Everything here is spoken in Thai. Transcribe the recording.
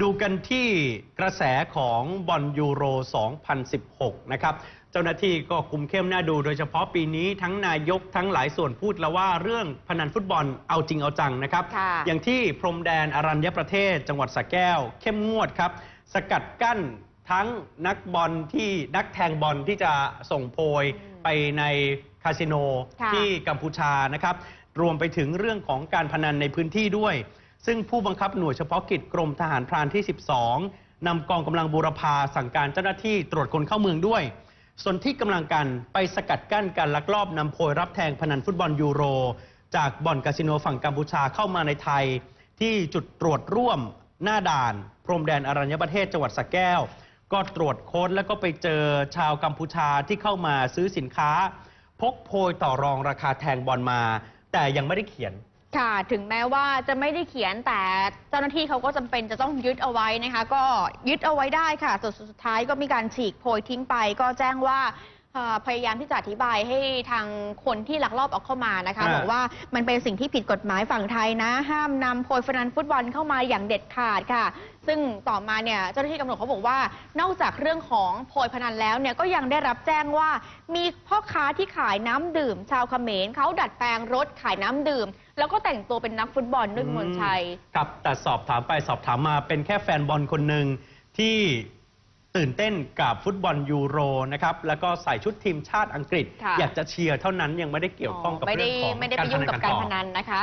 ดูกันที่กระแสของบอลยูโร 2016 นะครับ เจ้าหน้าที่ก็คุมเข้มน่าดูโดยเฉพาะปีนี้ทั้งนายกทั้งหลายส่วนพูดแล้วว่าเรื่องพนันฟุตบอลเอาจริงเอาจังนะครับค่ะอย่างที่พรมแดนอรัญญประเทศ จังหวัดสระแก้ว เข้มงวดครับ สกัดกั้นทั้งนักบอลที่นักแทงบอลที่จะส่งโพยไปในคาสิโนค่ะที่กัมพูชานะครับ รวมไปถึงเรื่องของการพนันในพื้นที่ด้วย ซึ่งผู้บังคับหน่วยเฉพาะกิจกรมทหารพรานที่ 12นำกองกำลังบูรพาสั่งการเจ้าหน้าที่ตรวจคนเข้าเมืองด้วย ส่วนที่กำลังกันไปสกัดกั้นการลักลอบนำโพยรับแทงพนันฟุตบอลยูโร จากบ่อนคาสิโนฝั่งกัมพูชาเข้ามาในไทย ที่จุดตรวจร่วมหน้าด่าน พรมแดนอรัญญประเทศจังหวัดสระแก้ว ก็ตรวจค้นแล้วก็ไปเจอชาวกัมพูชาที่เข้ามาซื้อสินค้า พกโพยต่อรองราคาแทงบอลมา แต่ยังไม่ได้เขียน ค่ะ ถึงแม้ว่าจะไม่ได้เขียนแต่เจ้าหน้าที่เขาก็จำเป็นจะต้องยึดเอาไว้นะคะ ก็ยึดเอาไว้ได้ค่ะจนสุดท้ายก็มีการฉีกโพยทิ้งไป ก็แจ้งว่า พยายามที่จะอธิบายให้ทางคนที่ลักลอบเออกเข้ามานะคะอ่าบอกว่ามันเป็นสิ่งที่ผิดกฎหมายฝั่งไทยนะ ห้ามนำโพยพนันฟุตบอลเข้ามาอย่างเด็ดขาดค่ะ ซึ่งต่อมาเนี่ยเจ้าหน้าที่ตำรวจเขาบอกว่า นอกจากเรื่องของโพยพนันแล้วเนี่ยก็ยังได้รับแจ้งว่า มีพ่อค้าที่ขายน้ำดื่ม ชาวเขมรเขาดัดแปลงรถขายน้ำดื่ม แล้วก็แต่งตัวเป็นนักฟุตบอลด้วยคุณมนชัยครับแต่สอบถามไปสอบถามมาเป็นแค่แฟนบอลคนหนึ่งที่ ตื่นเต้นกับฟุตบอลยูโรนะครับแล้วก็ใส่ชุดทีมชาติอังกฤษ ค่ะ อยากจะเชียร์เท่านั้นยังไม่ได้เกี่ยวข้องกับไม่ได้เรื่องของไม่ได้ไปยุ่งกับการพนันนะคะ